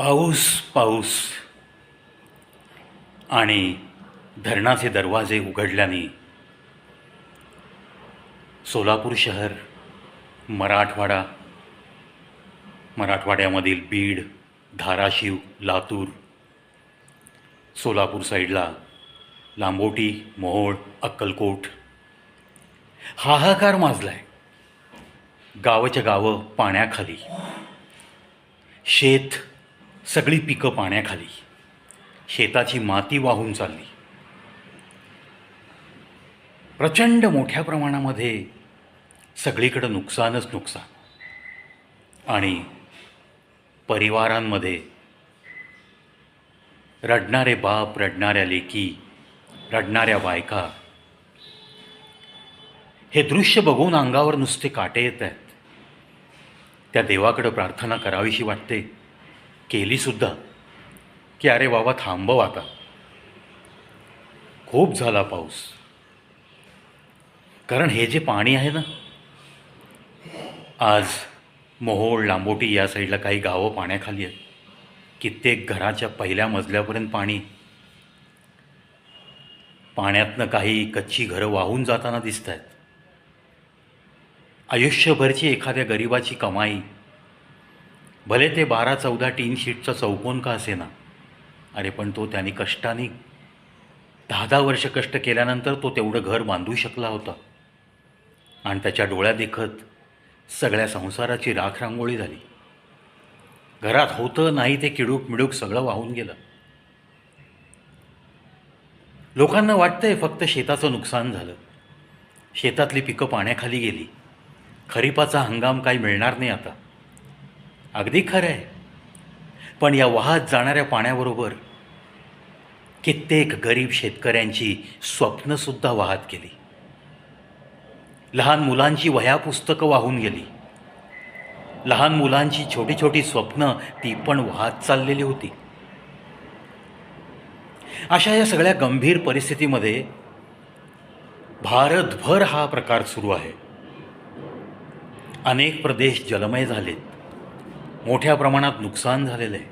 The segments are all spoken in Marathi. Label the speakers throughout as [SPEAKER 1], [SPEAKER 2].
[SPEAKER 1] पाऊस पाऊस. आणि धरणाचे दरवाजे उघडल्याने सोलापूर शहर मराठवाडा मराठवाड्यामधील बीड धाराशिव लातूर सोलापूर साईडला लांबोटी मोहोळ अक्कलकोट. हाहाकार माजलाय. गावच्या गावं पाण्याखाली. शेत सगळी पिकं पाण्याखाली. शेताची माती वाहून चालली. प्रचंड मोठ्या प्रमाणामध्ये सगळीकडं नुकसानच नुकसान. आणि परिवारांमध्ये रडणारे बाप रडणाऱ्या लेकी रडणाऱ्या बायका हे दृश्य बघून अंगावर नुसते काटे येत आहेत. त्या देवाकडं प्रार्थना करावीशी वाटते. केलीसुद्धा की अरे बाबा थांबव आता. खूप झाला पाऊस. कारण हे जे पाणी आहे ना आज मोहोळ लांबोटी या साईडला काही गावं पाण्याखाली आहेत. कित्येक घराच्या पहिल्या मजल्यापर्यंत पाणी. पाण्यातनं काही कच्ची घरं वाहून जाताना दिसत आहेत आयुष्यभरची एखाद्या गरिबाची कमाई भले ते बारा चौदा टीन शीटचा चौकोन का असेना. अरे पण तो त्याने कष्टाने दहा दहा वर्ष कष्ट केल्यानंतर तो तेवढं घर बांधू शकला होता. आणि त्याच्या डोळ्या देखत सगळ्या संसाराची राख रांगोळी झाली. घरात होतं नाही ते किडूक मिडूक सगळं वाहून गेलं. लोकांना वाटतंय फक्त शेताचं नुकसान झालं. शेतातली पिकं पाण्याखाली गेली. खरीपाचा हंगाम काही मिळणार नाही आता. अगदी खरं आहे पण या वाहत जाणाऱ्या पाण्याबरोबर कित्येक गरीब शेतकऱ्यांची स्वप्नसुद्धा वाहत गेली. लहान मुलांची वह्या पुस्तकं वाहून गेली. लहान मुलांची छोटी छोटी स्वप्न ती पण वाहत चाललेली होती. अशा या सगळ्या गंभीर परिस्थितीमध्ये भारतभर हा प्रकार सुरू आहे. अनेक प्रदेश जलमय झालेत. मोठ्या प्रमाणात नुकसान झालेलं आहे.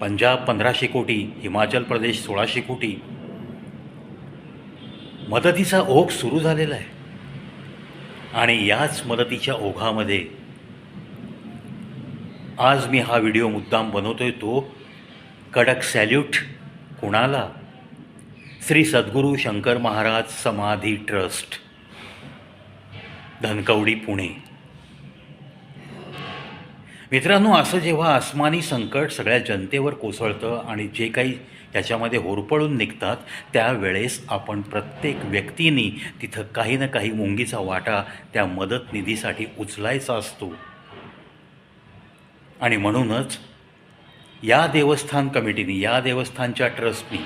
[SPEAKER 1] पंजाब पंधराशे कोटी हिमाचल प्रदेश सोळाशे कोटी. मदतीचा ओघ सुरू झालेला आहे. आणि याच मदतीच्या ओघामध्ये आज मी हा व्हिडिओ मुद्दाम बनवतोय तो कडक सॅल्यूट कुणाला? श्री सद्गुरू शंकर महाराज समाधी ट्रस्ट धनकवडी पुणे. मित्रांनो असं जेव्हा आसमानी संकट सगळ्या जनतेवर कोसळतं आणि जे काही त्याच्यामध्ये होरपळून निघतात त्यावेळेस आपण प्रत्येक व्यक्तीने तिथं काही ना काही मुंगीचा वाटा त्या मदत निधीसाठी उचलायचा असतो. आणि म्हणूनच या देवस्थान कमिटीने या देवस्थानच्या ट्रस्टनी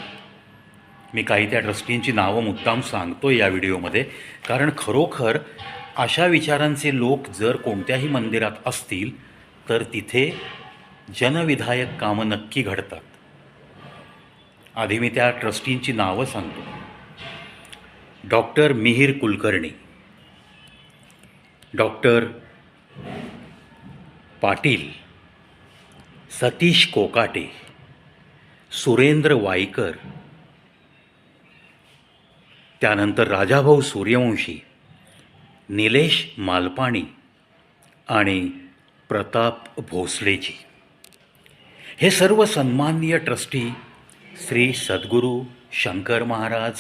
[SPEAKER 1] मी काही त्या ट्रस्टींची नावं मुद्दाम सांगतो या व्हिडिओमध्ये कारण खरोखर अशा विचारांचे लोक जर कोणत्याही मंदिरात असतील तर तिथे जनविधायक कामं नक्की घडतात. आधी मी त्या ट्रस्टींची नावं सांगतो. डॉक्टर मिहीर कुलकर्णी डॉक्टर पाटील सतीश कोकाटे सुरेंद्र वाईकर त्यानंतर राजाभाऊ सूर्यवंशी निलेश मालपाणी आणि प्रताप भोसलेजी. हे सर्व सन्माननीय ट्रस्टी श्री सद्गुरू शंकर महाराज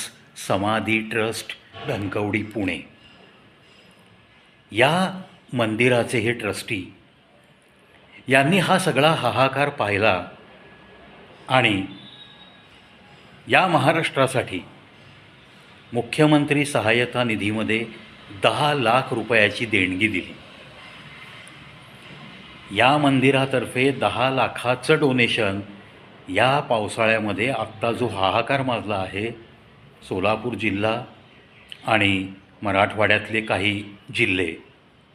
[SPEAKER 1] समाधी ट्रस्ट धनकवडी पुणे. या मंदिराचे हे ट्रस्टी यांनी हा सगळा हाहाकार पाहिला आणि या महाराष्ट्रासाठी मुख्यमंत्री सहाय्यता निधीमध्ये दहा लाख रुपयाची देणगी दिली. या मंदिरातर्फे दहा लाखाचं डोनेशन या पावसाळ्यामध्ये आत्ता जो हाहाकार माजला आहे सोलापूर जिल्हा आणि मराठवाड्यातले काही जिल्हे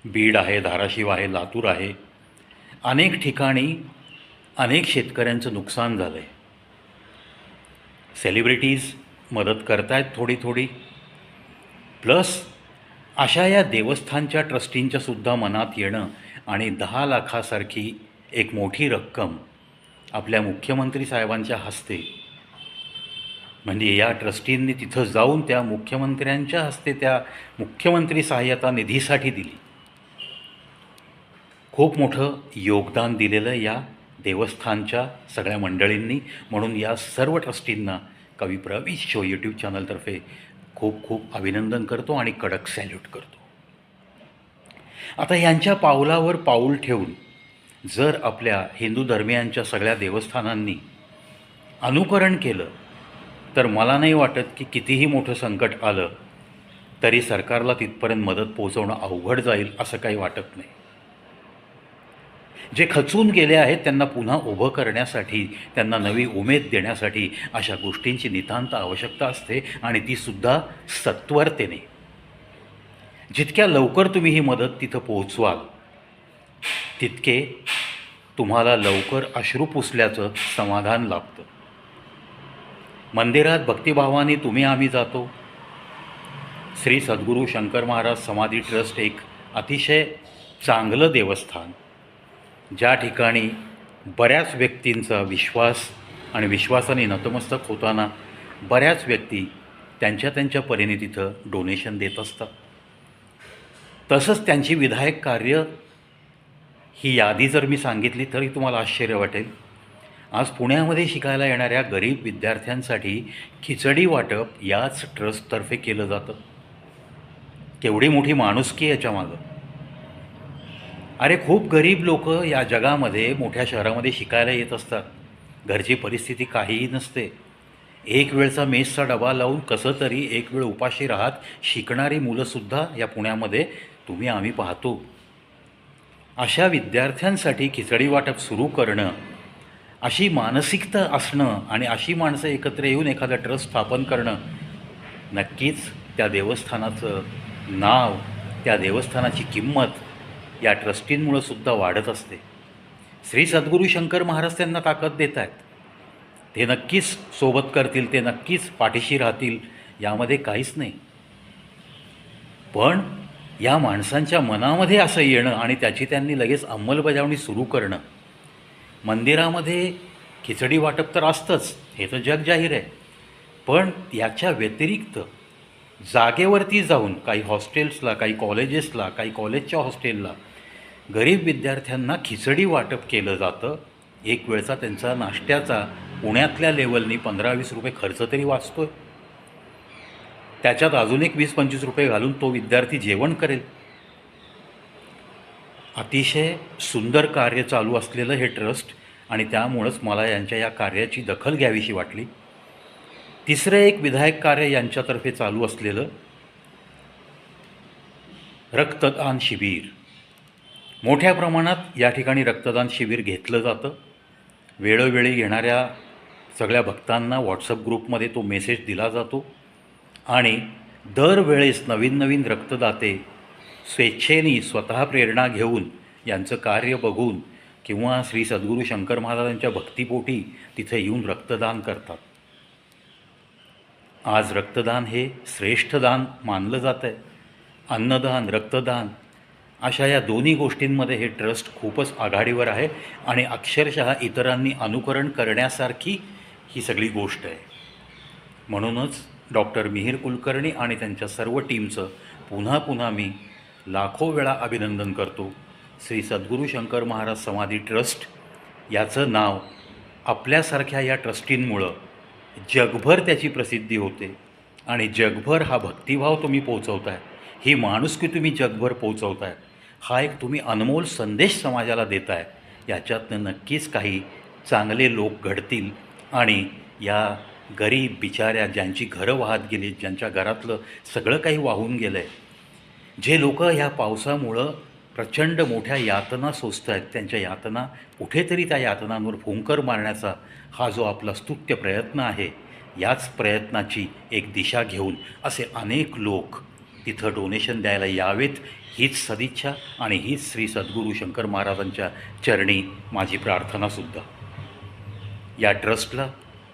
[SPEAKER 1] बीड आहे धाराशिव आहे लातूर आहे अनेक ठिकाणी अनेक शेतकऱ्यांचं नुकसान झालं आहे सेलिब्रिटीज मदत करतायत थोडी थोडी प्लस अशा या देवस्थानच्या ट्रस्टींच्यासुद्धा मनात येणं आणि दहा लाखासारखी एक मोठी रक्कम आपल्या मुख्यमंत्री साहेबांच्या हस्ते म्हणजे या ट्रस्टींनी तिथं जाऊन त्या मुख्यमंत्र्यांच्या हस्ते त्या मुख्यमंत्री सहाय्यता निधीसाठी दिली. खूप मोठं योगदान दिलेलं या देवस्थानच्या सगळ्या मंडळींनी म्हणून या सर्व ट्रस्टींना कवी प्रवीश शो यूट्यूब चॅनलतर्फे खूप खूप अभिनंदन करतो आणि कडक सॅल्यूट करतो. आता यांच्या पावलावर पाऊल ठेवून जर आपल्या हिंदू धर्मियांच्या सगळ्या देवस्थानांनी अनुकरण केलं तर मला नाही वाटत की कितीही मोठं संकट आलं तरी सरकारला तिथपर्यंत मदत पोहोचवणं अवघड जाईल असं काही वाटत नाही. जे खचून गेले आहेत त्यांना पुन्हा उभं करण्यासाठी त्यांना नवी उमेद देण्यासाठी अशा गोष्टींची नितांत आवश्यकता असते आणि तीसुद्धा सत्वरतेने. जितक्या लवकर तुम्ही ही मदत तिथं पोहोचवाल तितके तुम्हाला लवकर अश्रू पुसल्याचं समाधान लाभतं. मंदिरात भक्तिभावाने तुम्ही आम्ही जातो. श्री सद्गुरू शंकर महाराज समाधी ट्रस्ट एक अतिशय चांगलं देवस्थान ज्या ठिकाणी बऱ्याच व्यक्तींचा विश्वास आणि विश्वासाने नतमस्तक होताना बऱ्याच व्यक्ती त्यांच्या त्यांच्या परीने तिथं डोनेशन देत असतात. तसंच त्यांची विधायक कार्य ही यादी जर मी सांगितली तरी तुम्हाला आश्चर्य वाटेल. आज पुण्यामध्ये शिकायला येणाऱ्या गरीब विद्यार्थ्यांसाठी खिचडी वाटप याच ट्रस्टतर्फे केलं जातं. केवढी मोठी माणुसकी याच्यामागं अरे खूप गरीब लोक या जगामध्ये मोठ्या शहरामध्ये शिकायला येत असतात. घरची परिस्थिती काहीही नसते. एक वेळचा मेसचा डबा लावून कसं तरी एक वेळ उपाशी राहत शिकणारी मुलंसुद्धा या पुण्यामध्ये तुम्ही आम्ही पाहतो. अशा विद्यार्थ्यांसाठी खिचडी वाटप सुरू करणं अशी मानसिकता असणं आणि अशी माणसं एकत्र येऊन एखादं ट्रस्ट स्थापन करणं नक्कीच त्या देवस्थानाचं नाव त्या देवस्थानाची किंमत या ट्रस्टींमुळं सुद्धा वाढत असते. श्री सद्गुरू शंकर महाराज त्यांना ताकद देत आहेत ते नक्कीच सोबत करतील ते नक्कीच पाठीशी राहतील यामध्ये काहीच नाही. पण या माणसांच्या मनामध्ये असं येणं आणि त्याची त्यांनी लगेच अंमलबजावणी सुरू करणं. मंदिरामध्ये खिचडी वाटप तर असतंच हे तर जग जाहीर आहे. पण याच्या व्यतिरिक्त जागेवरती जाऊन काही हॉस्टेल्सला काही कॉलेजेसला काही कॉलेजच्या हॉस्टेलला गरीब विद्यार्थ्यांना खिचडी वाटप केलं जातं. एक वेळचा त्यांचा नाश्त्याचा पुण्यातल्या लेवलनी पंधरा वीस रुपये खर्च तरी वाचतो आहे त्याच्यात अजून एक वीस पंचवीस रुपये घालून तो विद्यार्थी जेवण करेल. अतिशय सुंदर कार्य चालू असलेलं हे ट्रस्ट आणि त्यामुळंच मला यांच्या या कार्याची दखल घ्यावीशी वाटली. तिसरं एक विधायक कार्य यांच्यातर्फे चालू असलेलं रक्तदान शिबिर. मोठ्या प्रमाणात या ठिकाणी रक्तदान शिबिर घेतलं जातं. वेळोवेळी येणाऱ्या सगळ्या भक्तांना व्हॉट्सअप ग्रुपमध्ये तो मेसेज दिला जातो. आणि दरवेळेस नवीन नवीन रक्तदाते स्वेच्छेने स्वतः प्रेरणा घेऊन यांचं कार्य बघून किंवा श्री सद्गुरू शंकर महाराजांच्या भक्तीपोटी तिथे येऊन रक्तदान करतात. आज रक्तदान हे श्रेष्ठ दान मानलं जातं आहे अन्नदान रक्तदान अशा या दोन्ही गोष्टींमध्ये हे ट्रस्ट खूपच आघाडीवर आहे आणि अक्षरशः इतरांनी अनुकरण करण्यासारखी ही सगळी गोष्ट आहे. म्हणूनच डॉक्टर मिहीर कुलकर्णी आणि त्यांच्या सर्व टीमचं पुन्हा पुन्हा मी लाखो वेळा अभिनंदन करतो. श्री सद्गुरू शंकर महाराज समाधी ट्रस्ट याचं नाव आपल्यासारख्या या ट्रस्टींमुळं जगभर त्याची प्रसिद्धी होते आणि जगभर हा भक्तिभाव तुम्ही पोचवताय ही माणुसकी तुम्ही जगभर पोचवताय हा एक तुम्ही अनमोल संदेश समाजाला देताय. याच्यातनं नक्कीच काही चांगले लोक घडतील आणि या गरीब बिचाऱ्या ज्यांची घरं वाहत गेली ज्यांच्या घरातलं सगळं काही वाहून गेलं आहे जे लोक ह्या पावसामुळं प्रचंड मोठ्या यातना सोसत आहेत त्यांच्या यातना कुठेतरी त्या यातनांवर फुंकर मारण्याचा हा जो आपला स्तुत्य प्रयत्न आहे याच प्रयत्नाची एक दिशा घेऊन असे अनेक लोक तिथं डोनेशन द्यायला यावेत. हीच सदिच्छा आणि हीच श्री सद्गुरू शंकर महाराजांच्या चरणी माझी प्रार्थनासुद्धा. या ट्रस्टला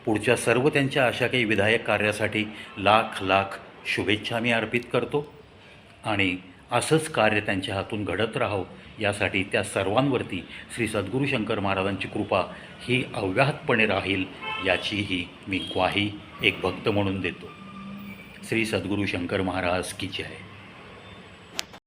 [SPEAKER 1] पुढच्या सर्व त्यांच्या अशा काही विधायक कार्यासाठी लाख लाख शुभेच्छा मी अर्पित करतो. आणि असंच कार्य त्यांच्या हातून घडत राहो यासाठी त्या सर्वांवरती श्री सद्गुरू शंकर महाराजांची कृपा ही अव्याहतपणे राहील याचीही मी ग्वाही एक भक्त म्हणून देतो. श्री सद्गुरू शंकर महाराज की जय.